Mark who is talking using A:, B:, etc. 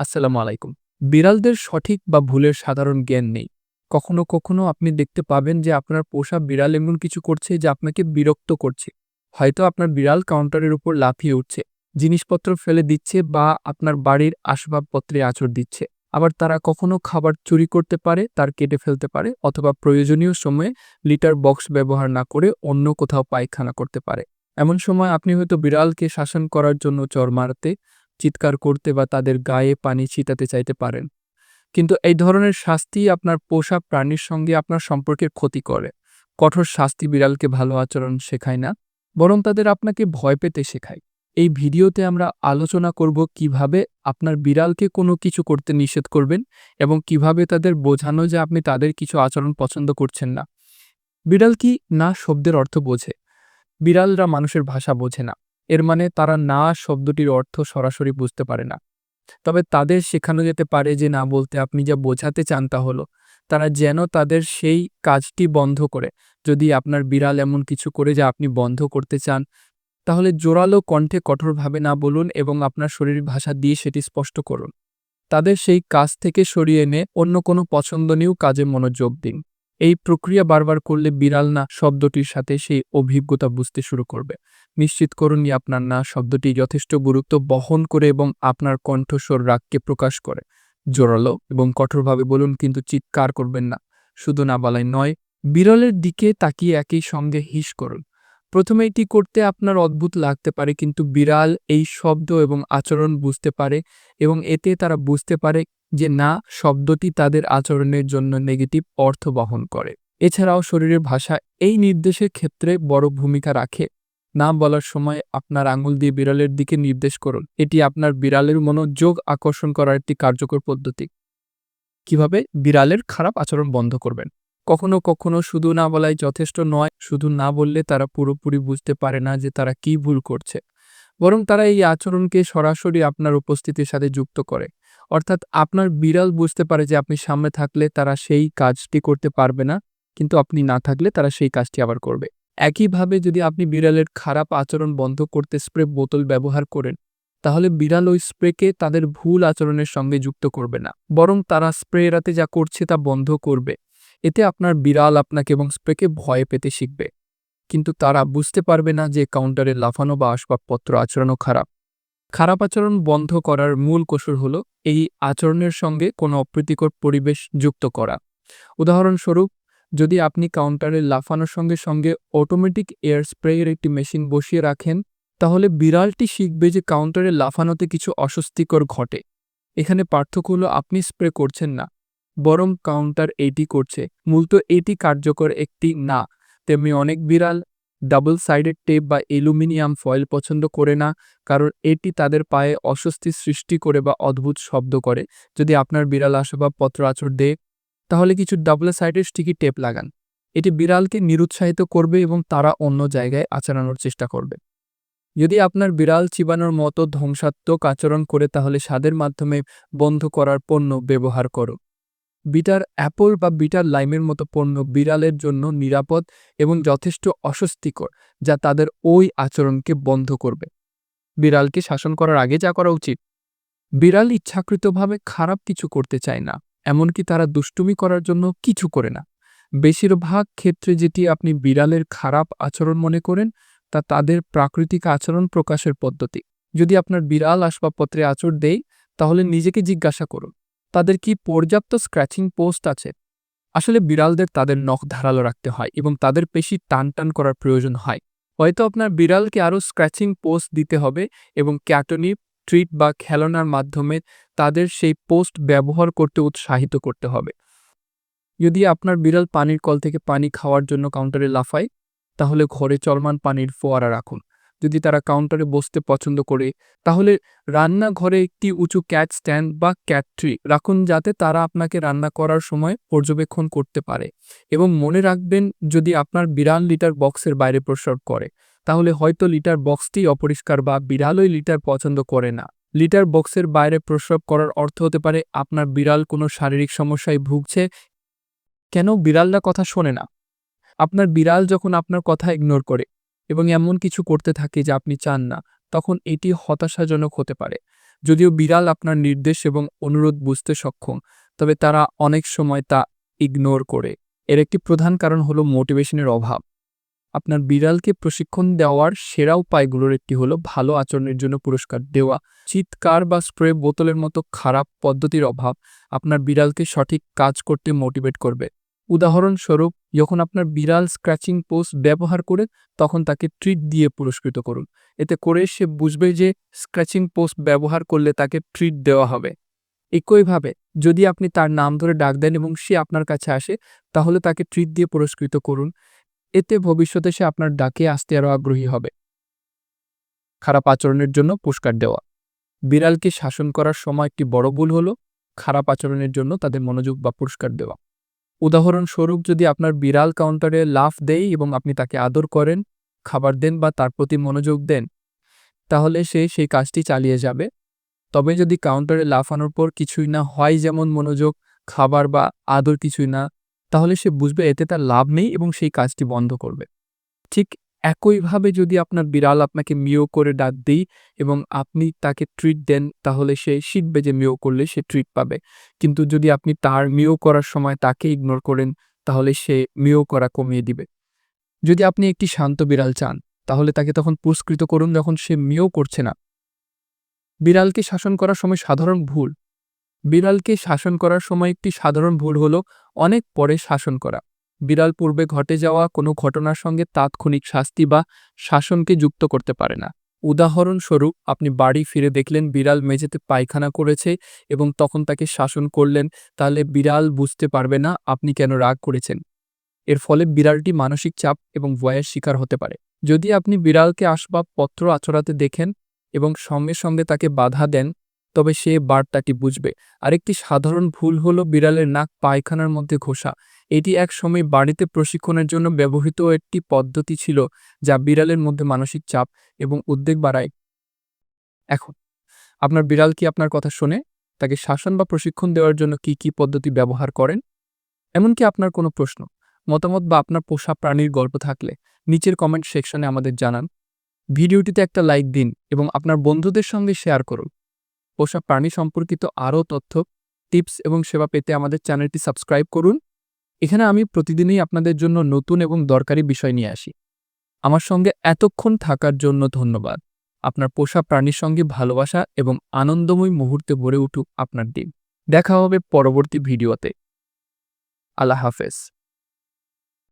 A: আসসালামু আলাইকুম। বিড়ালদের সঠিক বা ভুলের সাধারণ জ্ঞান নেই। কখনো কখনো আপনি দেখতে পাবেন যে আপনার পোষা বিড়াল এমন কিছু করছে যা আপনাকে বিরক্ত করছে। হয়তো আপনার বিড়াল কাউন্টারের উপর লাফিয়ে উঠছে, জিনিসপত্র ফেলে দিচ্ছে বা আপনার বাড়ির আসবাবপত্রে আঁচড় দিচ্ছে। আবার তারা কখনো খাবার চুরি করতে পারে, তার কেটে ফেলতে পারে, অথবা প্রয়োজনীয় সময়ে লিটার বক্স ব্যবহার না করে অন্য কোথাও পায়খানা করতে পারে। এমন সময় আপনি হয়তো বিড়ালকে শাসন করার জন্য চর মারতে চিৎকার করতে বা তাদের গায়ে পানি ছিটাতে চাইতে পারেন। কিন্তু এই ধরনের শাস্তি আপনার পোষা প্রাণীর সঙ্গে আপনার সম্পর্কের ক্ষতি করে। কঠোর শাস্তি বিড়ালকে ভালো আচরণ শেখায় না, বরং তাদের আপনাকে ভয় পেতে শেখায়। এই ভিডিওতে আমরা আলোচনা করব কীভাবে আপনার বিড়ালকে কোনো কিছু করতে নিষেধ করবেন এবং কীভাবে তাদের বোঝানো যে আপনি তাদের কিছু আচরণ পছন্দ করছেন না। বিড়াল কি না শব্দের অর্থ বোঝে? বিড়ালরা মানুষের ভাষা বোঝে না। এর মানে তারা না শব্দটির অর্থ সরাসরি বুঝতে পারে না। তবে তাদের শেখানো যেতে পারে যে না বলতে আপনি যা বোঝাতে চান তা হলো, তারা যেন তাদের সেই কাজটি বন্ধ করে। যদি আপনার বিড়াল এমন কিছু করে যা আপনি বন্ধ করতে চান, তাহলে জোরালো কণ্ঠে কঠোরভাবে না বলুন এবং আপনার শরীর ভাষা দিয়ে সেটি স্পষ্ট করুন। তাদের সেই কাজ থেকে সরিয়ে এনে অন্য কোনো পছন্দনীয় কাজে মনোযোগ দিন। এই প্রক্রিয়া বারবার করলে বিড়াল না শব্দটির সাথে সেই অভিজ্ঞতা বুঝতে শুরু করবে। নিশ্চিত করুন যে আপনার না শব্দটি যথেষ্ট গুরুত্ব বহন করে এবং আপনার কণ্ঠস্বর রাগকে প্রকাশ করে। জোরালো এবং কঠোরভাবে বলুন কিন্তু চিৎকার করবেন না। শুধু না বলাই নয়, বিড়ালের দিকে তাকিয়ে একই সঙ্গে হিস করুন। প্রথমে এটি করতে আপনার অদ্ভুত লাগতে পারে, কিন্তু বিড়াল এই শব্দ এবং আচরণ বুঝতে পারে এবং এতে তারা বুঝতে পারে যে না, শব্দটি তাদের আচরণের জন্য নেগেটিভ অর্থ বহন করে। এছাড়াও শরীরের ভাষা এই নির্দেশের ক্ষেত্রে বড় ভূমিকা রাখে। না বলার সময় আপনার আঙুল দিয়ে বিড়ালের দিকে নির্দেশ করুন। এটি আপনার বিড়ালের মনোযোগ আকর্ষণ করার একটি কার্যকর পদ্ধতি। কীভাবে? বিড়ালের খারাপ আচরণ বন্ধ করবেন। কখনো কখনো শুধু না বলাই যথেষ্ট নয়, শুধু না বললে তারা পুরোপুরি বুঝতে পারে না যে তারা কি ভুল করছে। বরং তারা এই আচরণকে সরাসরি আপনার উপস্থিতির সাথে যুক্ত করে। অর্থাৎ আপনার বিড়াল বুঝতে পারে যে আপনি সামনে থাকলে তারা সেই কাজটি করতে পারবে না, কিন্তু আপনি না থাকলে তারা সেই কাজটি আবার করবে। একইভাবে যদি আপনি বিড়ালের খারাপ আচরণ বন্ধ করতে স্প্রে বোতল ব্যবহার করেন, তাহলে বিড়াল ওই স্প্রেকে তাদের ভুল আচরণের সঙ্গে যুক্ত করবে না। বরং তারা স্প্রে এড়াতে যা করছে তা বন্ধ করবে। এতে আপনার বিড়াল আপনাকে এবং স্প্রেকে ভয় পেতে শিখবে। কিন্তু তারা বুঝতে পারবে না যে কাউন্টারে লাফানো বা আসবাবপত্র আচরণও খারাপ। খারাপ আচরণ বন্ধ করার মূল কৌশল হল এই আচরণের সঙ্গে কোনো অপ্রীতিকর পরিবেশ যুক্ত করা। উদাহরণস্বরূপ, যদি আপনি কাউন্টারে লাফানোর সঙ্গে সঙ্গে অটোমেটিক এয়ার স্প্রেয়ের একটি মেশিন বসিয়ে রাখেন, তাহলে বিড়ালটি শিখবে যে কাউন্টারে লাফানোতে কিছু অস্বস্তিকর ঘটে। এখানে পার্থক্য হলো আপনি স্প্রে করছেন না বরং কাউন্টার এটি করছে। মূলত এটি কার্যকর একটি না। তেমনি অনেক বিড়াল ডাবল সাইডেড টেপ বা অ্যালুমিনিয়াম ফয়েল পছন্দ করে না, কারণ এটি তাদের পায়ে অস্বস্তি সৃষ্টি করে বা অদ্ভুত শব্দ করে। যদি আপনার বিড়াল আসবাবপত্র আচর দেয়, তাহলে কিছু ডাবল সাইডের স্টিকি টেপ লাগান। এটি বিড়ালকে নিরুৎসাহিত করবে এবং তারা অন্য জায়গায় আচরানোর চেষ্টা করবে। যদি আপনার বিড়াল চিবানোর মতো ধ্বংসাত্মক আচরণ করে, তাহলে স্বাদের মাধ্যমে বন্ধ করার পণ্য ব্যবহার করো। বিটার অ্যাপল বা বিটার লাইমের মতো পণ্য বিড়ালের জন্য নিরাপদ এবং যথেষ্ট অস্বস্তিকর, যা তাদের ওই আচরণকে বন্ধ করবে। বিড়ালকে শাসন করার আগে যা করা উচিত। বিড়াল ইচ্ছাকৃতভাবে খারাপ কিছু করতে চায় না, এমনকি তারা দুষ্টুমি করার জন্য কিছু করে না। বেশিরভাগ ক্ষেত্রে যেটি আপনি বিড়ালের খারাপ আচরণ মনে করেন, তা তাদের প্রাকৃতিক আচরণ প্রকাশের পদ্ধতি। যদি আপনার বিড়াল আসবাবপত্রে আচর দেয়, তাহলে নিজেকে জিজ্ঞাসা করুন। তাদের কি পর্যাপ্ত স্ক্র্যাচিং পোস্ট আছে? আসলে বিড়ালদের তাদের নখ ধারালো রাখতে হয় এবং তাদের পেশি টান টান করার প্রয়োজন হয়। হয়তো আপনার বিড়ালকে আরও স্ক্র্যাচিং পোস্ট দিতে হবে এবং ক্যাটনি, ট্রিট বা খেলনার মাধ্যমে তাদের সেই পোস্ট ব্যবহার করতে উৎসাহিত করতে হবে। যদি আপনার বিড়াল পানির কল থেকে পানি খাওয়ার জন্য কাউন্টারে লাফায়, তাহলে ঘরে চলমান পানির ফোয়ারা রাখুন। যদি তারা কাউন্টারে বসতে পছন্দ করে, তাহলে রান্নাঘরে একটি উঁচু ক্যাট স্ট্যান্ড বা ক্যাট ট্রি রাখুন যাতে তারা আপনাকে রান্না করার সময় পর্যবেক্ষণ করতে পারে। এবং মনে রাখবেন, যদি আপনার বিড়াল লিটার বক্সের বাইরে প্রস্রাব করে, তাহলে হয়তো লিটার বক্সটি অপরিষ্কার বা বিড়ালই লিটার পছন্দ করে না। লিটার বক্সের বাইরে প্রস্রাব করার অর্থ হতে পারে, আপনার বিড়াল কোনো শারীরিক সমস্যায় ভুগছে। কেন? বিড়ালরা কথা শোনে না। আপনার বিড়াল যখন আপনার কথা ইগনোর করে এবং এমন কিছু করতে থাকে যা আপনি চান না, তখন এটি হতাশাজনক হতে পারে। যদিও বিড়াল আপনার নির্দেশ এবং অনুরোধ বুঝতে সক্ষম, তবে তারা অনেক সময় তা ইগনোর করে। এর একটি প্রধান কারণ হলো মোটিভেশনের অভাব। আপনার বিড়ালকে প্রশিক্ষণ দেওয়ার সেরা উপায়গুলোর একটি হলো ভালো আচরণের জন্য পুরস্কার দেওয়া, চিৎকার বা স্প্রে বোতলের মতো খারাপ পদ্ধতির অভাব। আপনার বিড়ালকে সঠিক কাজ করতে মোটিভেট করবে। উদাহরণস্বরূপ, যখন আপনার বিড়াল স্ক্র্যাচিং পোস্ট ব্যবহার করে, তখন তাকে ট্রিট দিয়ে পুরস্কৃত করুন। এতে করে সে বুঝবে যে স্ক্র্যাচিং পোস্ট ব্যবহার করলে তাকে ট্রিট দেওয়া হবে। একইভাবে, যদি আপনি তার নাম ধরে ডাক দেন এবং সে আপনার কাছে আসে, তাহলে তাকে ট্রিট দিয়ে পুরস্কৃত করুন। এতে ভবিষ্যতে সে আপনার ডাকে আসতে আরও আগ্রহী হবে। খারাপ আচরণের জন্য পুরস্কার দেওয়া। বিড়ালকে শাসন করার সময় একটি বড় ভুল হলো। খারাপ আচরণের জন্য তাদের মনোযোগ বা পুরস্কার দেওয়া। উদাহরণস্বরূপ যদি আপনার বিড়াল কাউন্টারে লাফ দেয় এবং আপনি তাকে আদর করেন, খাবার দেন বা তার প্রতি মনোযোগ দেন, তাহলে সে সেই কাজটি চালিয়ে যাবে। তবে যদি কাউন্টারে লাফানোর পর কিছুই না হয় যেমন মনোযোগ, খাবার বা আদর কিছুই না, তাহলে সে বুঝবে এতে তার লাভ নেই এবং সেই কাজটি বন্ধ করবে। ঠিক একইভাবে যদি আপনার বিড়াল আপনাকে মিও করে ডাক দিই এবং আপনি তাকে ট্রিট দেন, তাহলে সে শিখবে যে মিও করলে সে ট্রিট পাবে। কিন্তু যদি আপনি তার মিও করার সময় তাকে ইগনোর করেন, তাহলে সে মিও করা কমিয়ে দিবে। যদি আপনি একটি শান্ত বিড়াল চান, তাহলে তাকে তখন পুরস্কৃত করুন যখন সে মিও করছে না। বিড়ালকে শাসন করার সময় সাধারণ ভুল। বিড়ালকে শাসন করার সময় একটি সাধারণ ভুল হলো, অনেক পরে শাসন করা। বিড়াল পূর্বে ঘটে যাওয়া কোনো ঘটনার সঙ্গে তাৎক্ষণিক শাস্তি বা শাসনকে যুক্ত করতে পারে না। উদাহরণস্বরূপ, আপনি বাড়ি ফিরে দেখলেন বিড়াল মেঝেতে পায়খানা করেছে এবং তখন তাকে শাসন করলেন, তাহলে বিড়াল বুঝতে পারবে না আপনি কেন রাগ করেছেন। এর ফলে বিড়ালটি মানসিক চাপ এবং ভয়ের শিকার হতে পারে। যদি আপনি বিড়ালকে আসবাবপত্র আচরাতে দেখেন এবং সঙ্গে সঙ্গে তাকে বাধা দেন তবে সে বার্তাটি বুঝবে। আরেকটি সাধারণ ভুল হলো বিড়ালের নাক পায়খানার মধ্যে ঘোষা। এটি এক সময় বাড়িতে প্রশিক্ষণের জন্য ব্যবহৃত একটি পদ্ধতি ছিল যা বিড়ালের মধ্যে মানসিক চাপ এবং উদ্বেগ বাড়ায়। এখন, আপনার বিড়াল কি আপনার কথা শোনে? তাকে শাসন বা প্রশিক্ষণ দেওয়ার জন্য কি কি পদ্ধতি ব্যবহার করেন? এমনকি আপনার কোনো প্রশ্ন, মতামত বা আপনার পোষা প্রাণীর গল্প থাকলে নিচের কমেন্ট সেকশনে আমাদের জানান। ভিডিওটিতে একটা লাইক দিন এবং আপনার বন্ধুদের সঙ্গে শেয়ার করুন। পোষা প্রাণী সম্পর্কিত আরও তথ্য, টিপস এবং সেবা পেতে আমাদের চ্যানেলটি সাবস্ক্রাইব করুন। এখানে আমি প্রতিদিনই আপনাদের জন্য নতুন এবং দরকারি বিষয় নিয়ে আসি। আমার সঙ্গে এতক্ষণ থাকার জন্য ধন্যবাদ। আপনার পোষা প্রাণীর সঙ্গে ভালোবাসা এবং আনন্দময় মুহূর্তে ভরে উঠুক আপনার দিন। দেখা হবে পরবর্তী ভিডিওতে। আল্লাহ হাফেজ।